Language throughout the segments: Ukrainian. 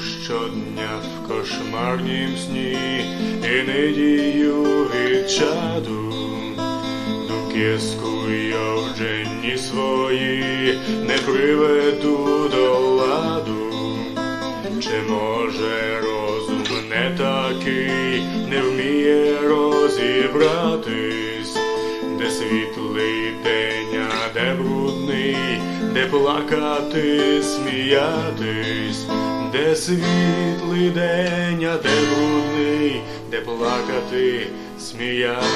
щодня в кошмарнім сні і недію від чаду. Дуки скуйовджені свої не приведу до ладу. Чи може розум не такий, не вміє розібратись, де світлий день, а де брудний, де плакати, сміятись, де світлий день, а де брудний, де плакати, сміятись.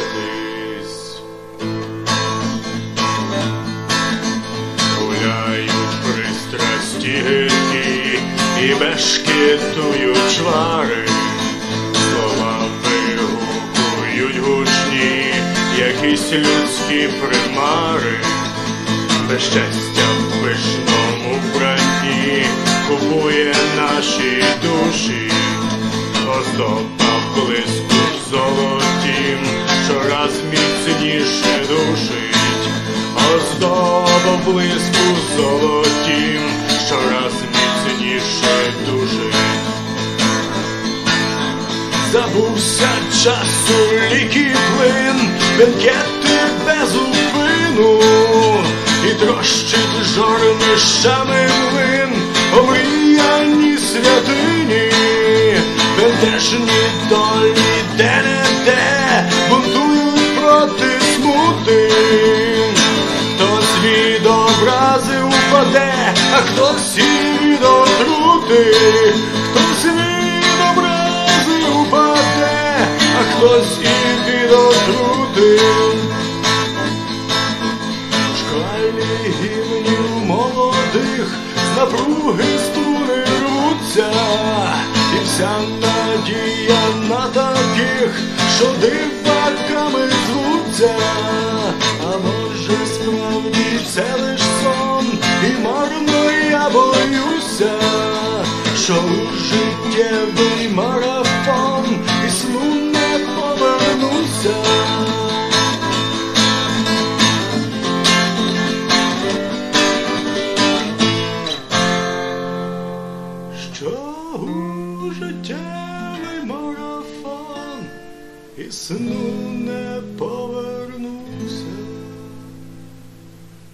Гуляють пристрасті гидкі і бешкетують чвари, слова вигукують гучні, якісь людські примари, безщастя в пишному вбранні наші душі, оздоба в блиску золотім, щораз міцніше душить, оздоба блиску золотім, щораз міцніше душить. Забувся часу ліки плин, бенкети без упину, і трощить жорнищами млин, святині, бентежні долі де не де, бунтують проти смути. Хтось від образи упаде, а хтось і від отрути, хтось від образи упаде, а хтось і від отрути. Шквалі гімнів молодих напруги струни рвуться, і вся надія на таких, що диваками звуться, а може справді це лиш сон, і марно я боюся, що у життєвий марафон Чого життєвий марафон і сну не